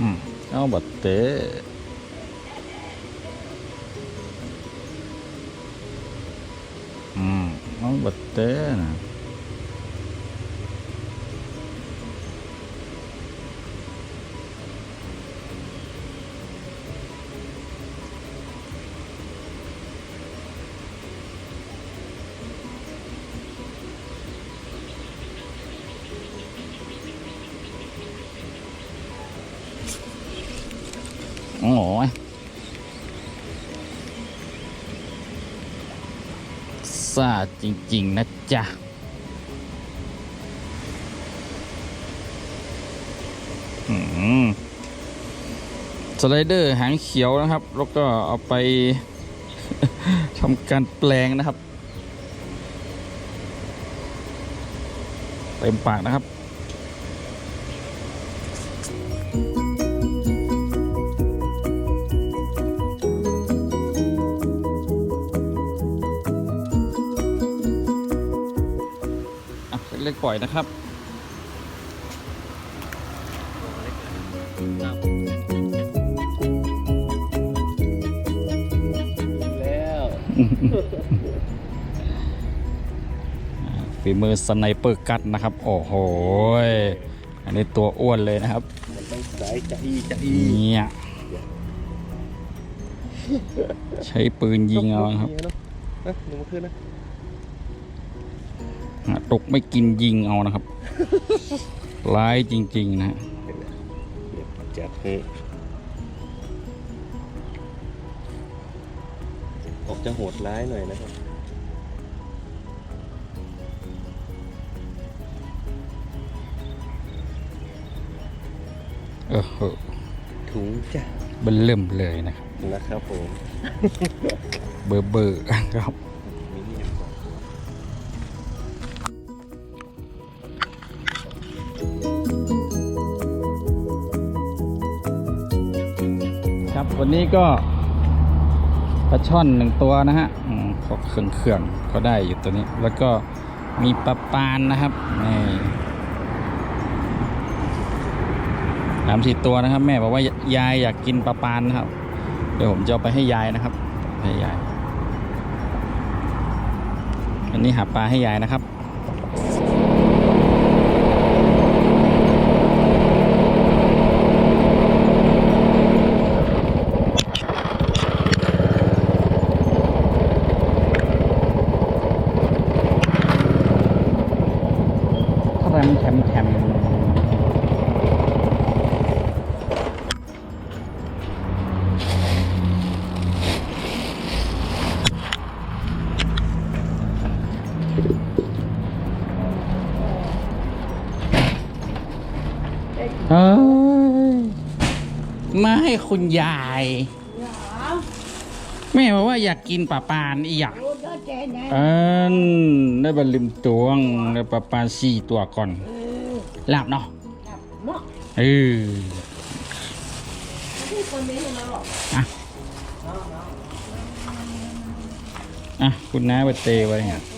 อืมเอาบัดเตะอืม เอาบัดเตะนะโอ้ยซาจริง ๆ นะจ๊ะ สไลเดอร์หางเขียวนะครับ แล้วก็เอาไปทำการแปลงนะครับ เต็มปากนะครับ อะเล็กๆปล่อยนะครับแล้วฝีมือสไนเปอร์กัดนะครับ โอ้โหยอันนี้ตัวอ้วนเลยนะครับมันต้องสายจะอีจะอีเนี่ยใช้ปืนยิงเอานะครับนะนะลงมาขึ้นนะหา ตกไม่กินยิงเอานะครับ ร้ายจริง ๆ นะฮะเดี๋ยวจัดให้ออกจะโหดร้ายหน่อยนะครับเออเหอะถุงจ้ะเบิ่มเริ่มเลยนะครับนะครับผม เบอร์เบอร์ครับ วันนี้ก็ปลาช่อนหนึ่งตัวนะฮะอืมขอเครื่องเครื่องก็ได้อยู่ตัวนี้ แล้วก็มีปลาปานนะครับนี่สามสี่ตัวนะครับ แม่บอกว่ายายอยากกินปลาปานนะครับ เดี๋ยวผมจะเอาไปให้ยายนะครับให้ยาย อันนี้หาปลาให้ยายนะครับ มแถมแถมเฮ้ยมาให้คุณยาย แม่บอกว่าอยากกินปลาปานอีหยังรู้ก็เจนะเอินได้บรรลิมตวงได้ปลาปานสี่ตัวก่อนเออหลับเนาะจับเหมาะเออที่คนนี้มาหรอกอะอะคุณน้าไปเตไว้เนี่ยเอ